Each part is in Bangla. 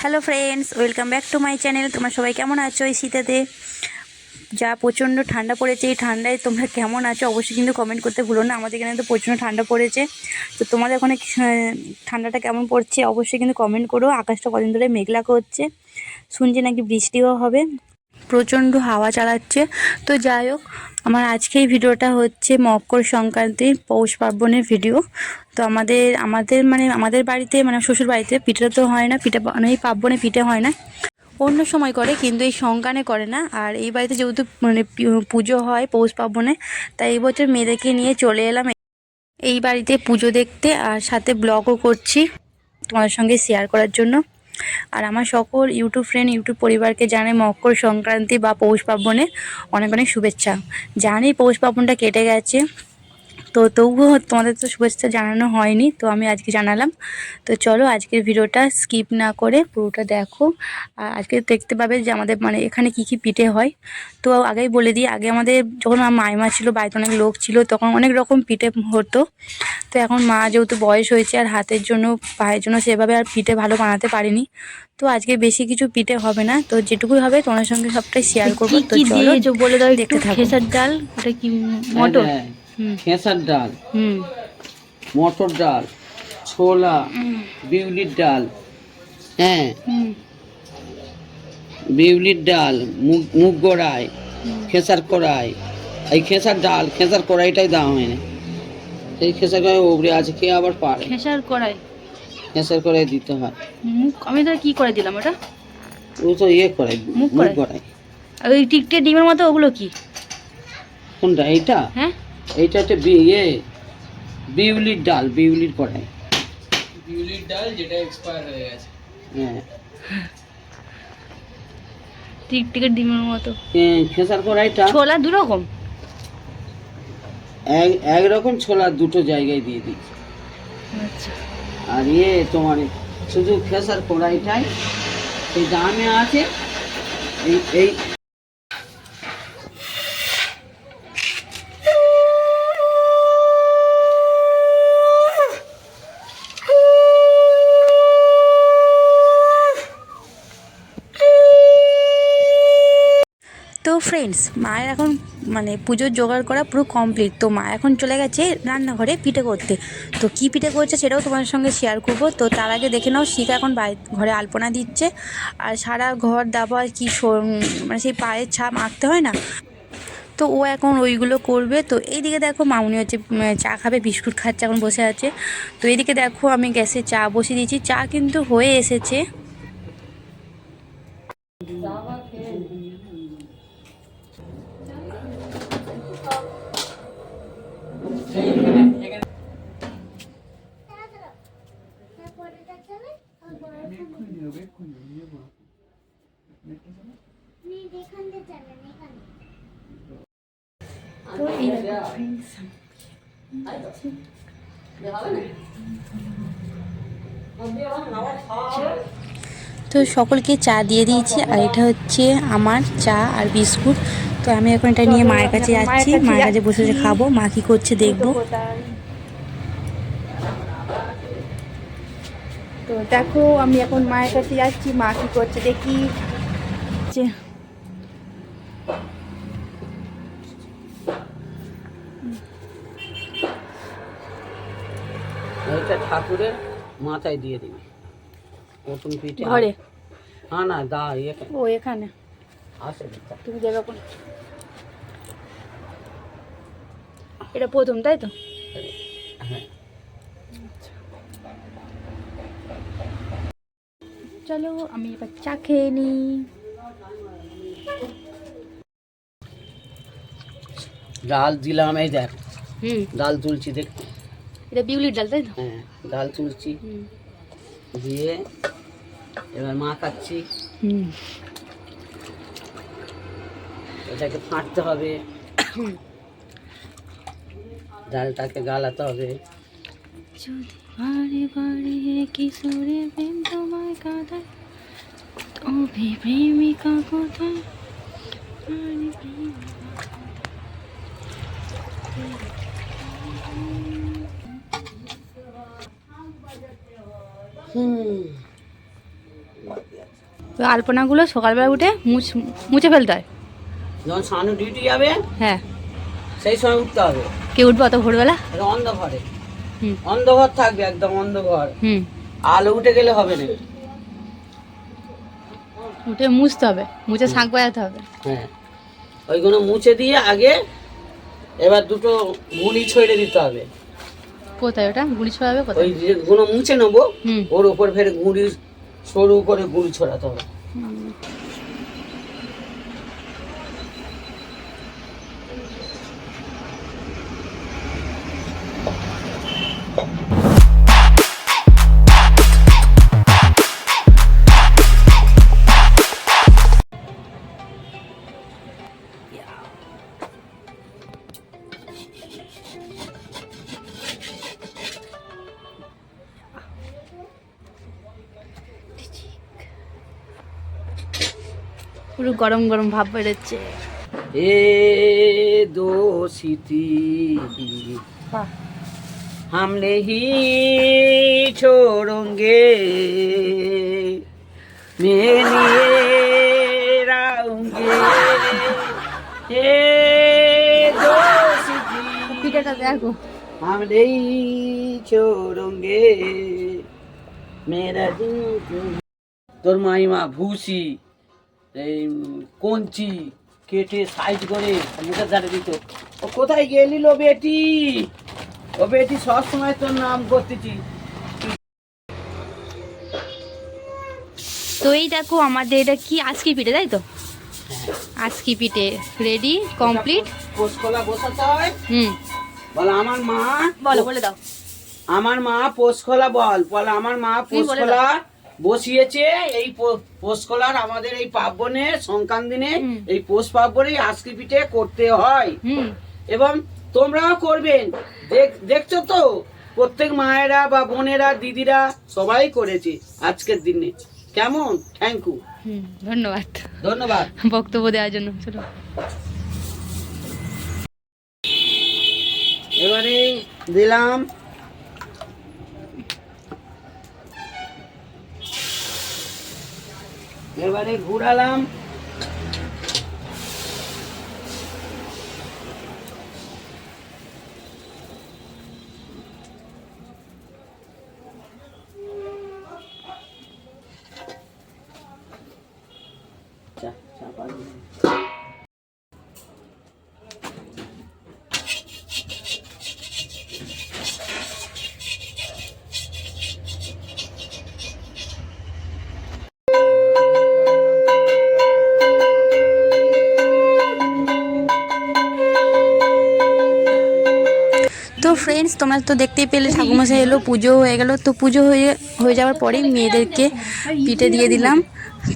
Hello friends welcome back to my channel তোমরা সবাই কেমন আছো এই শীতেতে? যা প্রচণ্ড ঠান্ডা পড়েছে, এই ঠান্ডায় তোমরা কেমন আছো অবশ্যই কিন্তু কমেন্ট করতে ভুলো না। আমাদের এখানে তো প্রচণ্ড ঠান্ডা পড়েছে। তো তোমাদের ওখানে ঠান্ডাটা কেমন পড়ছে অবশ্যই কিন্তু কমেন্ট করো। আকাশটা কদিন ধরে মেঘলা করছে। শুনছি নাকি বৃষ্টিও হবে। প্রচণ্ড হাওয়া চালাচ্ছে। তো যাই হোক, আমার আজকে এই ভিডিওটা হচ্ছে মকর সংক্রান্তির পৌষ পার্বণের ভিডিও তো আমাদের আমাদের মানে আমাদের বাড়িতে মানে শ্বশুর বাড়িতে পিঠে তো হয় না, পিঠে মানে এই পার্বণে পিঠে হয় না। অন্য সময় করে, কিন্তু এই সংক্রানে করে না। আর এই বাড়িতে যেহেতু মানে পুজো হয় পৌষ পার্বণে, তাই এই বছর মেয়েদেরকে নিয়ে চলে এলাম। এই বাড়িতে পুজো দেখতে আর সাথে ব্লগও করছি তোমাদের সঙ্গে শেয়ার করার জন্য। আর আমার সকল ইউটিউব ফ্রেন্ড ইউটিউব পরিবারকে জানাই মকর সংক্রান্তি বা পৌষ পার্বণে অনেক অনেক শুভেচ্ছা। জানি পৌষ পার্বণটা কেটে গেছে। তো তবুও তোমাদের তো শুভেচ্ছা জানানো হয়নি তো আমি আজকে জানালাম। তো চলো আজকের ভিডিওটা স্কিপ না করে পুরোটা দেখো। আর আজকে দেখতে পাবে যে আমাদের মানে এখানে কি কি পিঠে হয়। তো আগেই বলে দিই আগে আমাদের যখন আমার মাইমা ছিল বাড়িতে অনেক লোক ছিল তখন অনেক রকম পিঠে হতো। তো এখন মা যেহেতু বয়স হয়েছে আর হাতের জন্য পায়ের জন্য সেভাবে আর পিঠে ভালো বানাতে পারিনি। তো আজকে বেশি কিছু পিঠে হবে না তো যেটুকুই হবে তোমার সঙ্গে সবটাই শেয়ার করব। তো চলো বলে দাও দেখতে থাকো। খেসার ডাল ওটা কি মটর? হ্যাঁ, খেসার ডাল। হুম। মটর ডাল। ছোলা। বিউলির ডাল। হ্যাঁ। বিউলির ডাল মুগ মুগ কড়াই খেসার কড়াই। এই খেসার ডাল খেসার কড়াইটাই দেওয়া হয় না এই খেসার কড়াই ওপরে আছে কে আবার পারে? খেসার কড়াই। খেসার কড়াই দিতে হয়। মুখ আমি তো কি করে দিলাম ওটা? ও তো ইয়ে কড়াই মুগ মুগ? কড়াই। আর ওই টিকটে ডিমের মতো ওগুলো কি? কোনটা এইটা? হ্যাঁ? এইটা হচ্ছে বি- ইয়ে বিউলির ডাল বিউলির কড়াই বিউলির ডাল এক্স হয়ে গেছে। হ্যাঁ। টিকটিকের ডিমের মতো। হ্যাঁ খেসার কড়াইটা ছোলা দু রকম এক এক রকম ছোলা দুটো জায়গায় দিয়ে দিই আচ্ছা। আর ইয়ে তোমার শুধু খেসার কড়াইটাই এই দামে আছে এই এই তো ফ্রেন্ডস মায়ের এখন মানে পুজোর জোগাড় করা পুরো কমপ্লিট তো মা এখন চলে গেছে রান্নাঘরে পিঠে করতে। তো কি পিঠে করছে সেটাও তোমার সঙ্গে শেয়ার করব। তো তার আগে দেখে নাও, শিখা এখন বাড়ি ঘরে আলপনা দিচ্ছে। আর সারা ঘর দাবা কি মানে সেই পায়ের ছাপ আঁকতে হয় না? তো ও এখন ওইগুলো করবে। তো এইদিকে দেখো মামুনি হচ্ছে চা খাবে, বিস্কুট খাচ্ছে, এখন বসে আছে। তো এইদিকে দেখো আমি গ্যাসে চা বসিয়ে দিয়েছি। চা কিন্তু হয়ে এসেছে। তো সকলকে চা দিয়ে দিয়েছি, আর এটা হচ্ছে আমার চা আর বিস্কুট। তো আমি এখন এটা নিয়ে মায়ের কাছে যাচ্ছি, মায়ের কাছে বসে বসে খাব, মা কি করছে দেখব। তো দেখো, আমি এখন মায়ের কাছে যাচ্ছি, মা কি করছে দেখি যে এইটা ঠাকুরের মাথায় দিয়ে দিবি। প্রথম পিঠে ঘরে? হ্যাঁ না দা ইয়ে ও এখানে? আসে তুমি দেবে কোন? এটা প্রথম তাই তো? হ্যাঁ। চলো আমি এবার চা খেয়ে নিই। ডাল দিলাম এই দেখ। হুম। ডাল তুলছি দেখ এটা বিউলির ডাল তাই তো? হ্যাঁ ডাল হুম। দিয়ে এবার মাখাচ্ছি হুম। এটাকে ফাটতে হবে। ডালটাকে গালাতে হবে। যদি বারে বারে কিশোরে প্রেম তোমায় কাঁদায় তবে প্রেমিকা কোথায়? প্রেমিকা তো আলপনাগুলো সকালবেলা উঠে মুছ ফেলতে হয়। যখন সানু ডিউটি যাবে হ্যাঁ। সেই সময় উঠতে হবে। কে উঠবে অত ভোরবেলা? হুম। অন্ধঘর থাকবে একদম অন্ধঘর হুম। আলো উঠে গেলে হবে না। উঠে মুছতে হবে মুছে শাঁখ বাজাতে হবে। হ্যাঁ। ওইগুলো মুছে দিয়ে আগে এবার দুটো গুলি ছড়ে দিতে হবে। কোথায় ওটা? গুঁড়ি ছড়াবে কোথায়? ওই যেগুলো মুছে নেব ওর উপর ফের গুঁড়ি সরু করে গুঁড়ি ছড়াতে হবে। পুরো গরম গরম ভাব বেরোচ্ছে এ দোষিতি বাহ हम नहीं छोड़ेंगे मैं लिए रहूंगे हे दोस्ती পিঠাটা দেখো हम नहीं छोड़ेंगे मेरा दिल तुम- তোর মাইমা ভুসি এই কঞ্চি কেটে সাইজ করে মুখের ধারে দিত। ও কোথায় গেলি লো বেটি? ও বেটি সবসময় তোর নাম করতেছি। তো এই দেখো আমাদের এটা কি আজকে পিঠে তাই তো? আজকে পিঠে রেডি কমপ্লিট পোষকলা বসাতে হয়। হুম। বল আমার মা বলো বলে দাও। আমার মা পোষকলা বল বল আমার মা পোষকলা বসিয়েছে এই পোষকলার আমাদের এই পার্বণে সংক্রান্ত দিনে এই পোষ পার্বণে আজকি পিঠে করতে হয়। এবং তোমরাও করবেন। দেখ- দেখছ তো? প্রত্যেক মায়েরা বা বোনেরা দিদিরা সবাই করেছে আজকের দিনে। কেমন? থ্যাংক ইউ ধন্যবাদ। ধন্যবাদ। বক্তব্য দেওয়ার জন্য চলো। এবারে দিলাম এবারে ঘুরালাম চা- চাপা ফ্রেন্ডস, তোমরা তো দেখতেই পেলে ঠাকুমশাই এলো, পুজো হয়ে গেল। তো পুজো হয়ে হয়ে যাওয়ার পরেই মেয়েদেরকে পিঠে দিয়ে দিলাম।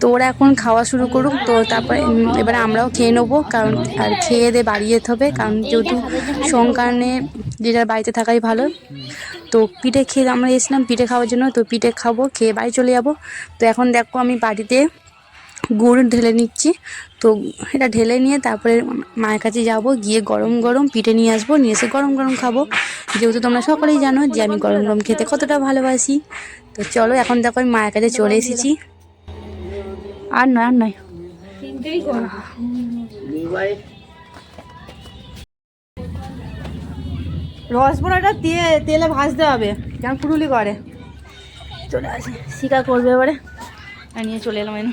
তো ওরা এখন খাওয়া শুরু করুক, তো তারপরে এবারে আমরাও খেয়ে নেব, কারণ আর খেয়ে দিয়ে বাড়ি যেতে হবে, কারণ যেহেতু সংক্রান্তে যে যার বাড়িতে থাকাই ভালো। তো পিঠে খেয়ে আমরা এসেছিলাম পিঠে খাওয়ার জন্য, তো পিঠে খাব, খেয়ে বাড়ি চলে যাব। তো এখন দেখো আমি বাড়িতে গুড় ঢেলে নিচ্ছি। তো এটা ঢেলে নিয়ে তারপরে মায়ের কাছে যাব, গিয়ে গরম গরম পিঠে নিয়ে আসব, নিয়ে এসে গরম গরম খাব। যেহেতু তোমরা সকলেই জানো যে আমি গরম গরম খেতে কতটা ভালোবাসি। তো চলো এখন দেখো আমি মায়ের কাছে চলে এসেছি। আর নয় আর নয়। দিয়ে তেলে ভাজতে হবে কেমন পুরুলি করে। চলে আসে শিকার করবে এবারে। আর নিয়ে চলে এলাম এনে।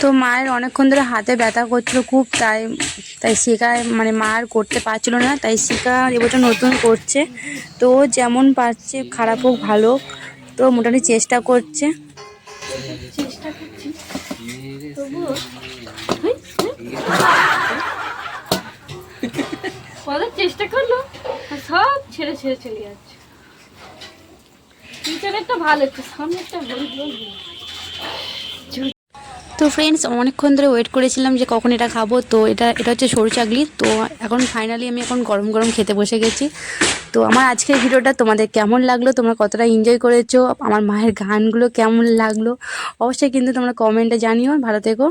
তো মায়ের অনেকক্ষণ ধরে হাতে ব্যথা করছিল খুব তাই তাই শিকা মানে মা আর করতে পারছিল না তাই শিকা এবছর নতুন করছে। তো যেমন পারছে খারাপ হোক ভালো হোক, তো মোটামুটি চেষ্টা করছে। চেষ্টা করল সব ছেড়ে ছেড়ে চলে যাচ্ছে। ভালো একটু তো ফ্রেন্ডস অনেকক্ষণ ধরে ওয়েট করেছিলাম যে কখন এটা খাব। তো এটা এটা হচ্ছে সরু চাকলি। তো এখন ফাইনালি আমি এখন গরম গরম খেতে বসে গেছি। তো আমার আজকের ভিডিওটা তোমাদের কেমন লাগল? তোমরা কতটা এনজয় করেছ? আমার মায়ের গানগুলো কেমন লাগল? অবশ্যই কিন্তু তোমরা কমেন্টে জানিও। ভালো থেকো।